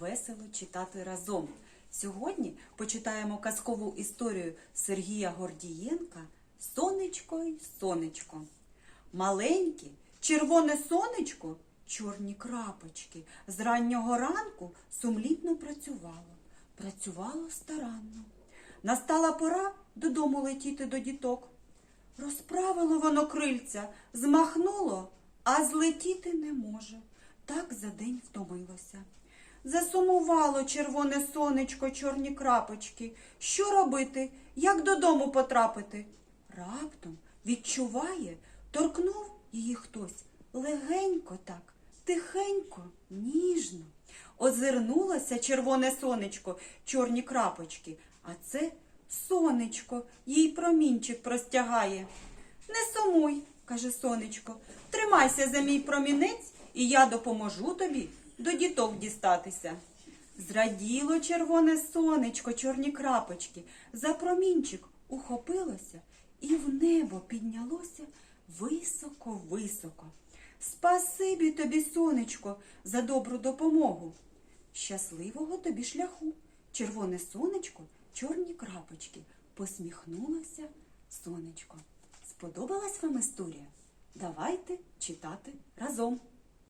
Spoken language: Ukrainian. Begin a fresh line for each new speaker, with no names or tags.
весело читати разом. Сьогодні почитаємо казкову історію Сергія Гордієнка Сонечко й сонечко. Маленьке, червоне сонечко, чорні крапочки. З раннього ранку сумлітно працювало, працювало старанно. Настала пора додому летіти до діток. Розправило воно крильця, змахнуло, а злетіти не може. Так за день втомилося. Засумувало червоне сонечко, чорні крапочки. Що робити? Як додому потрапити? Раптом відчуває, торкнув її хтось легенько так, тихенько, ніжно. Озирнулося червоне сонечко, чорні крапочки, а це сонечко, їй промінчик простягає. Не сумуй, каже сонечко, тримайся за мій промінець, і я допоможу тобі до діток дістатися. Зраділо червоне сонечко, чорні крапочки, за промінчик ухопилося і в небо піднялося високо-високо. Спасибі тобі, сонечко, за добру допомогу. Щасливого тобі шляху, червоне сонечко, чорні крапочки, посміхнулося сонечко. Сподобалась вам історія? Давайте читати разом.